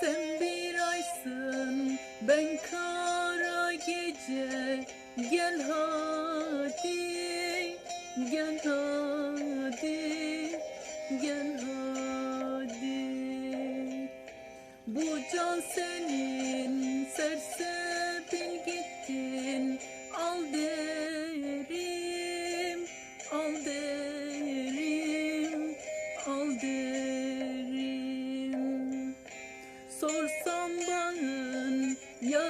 Sen bir aysın ben kara gece. Gel hadi gel hadi gel hadi. Bu can senin sersefil gittin. Al derim al derim al derim sorsam ben ya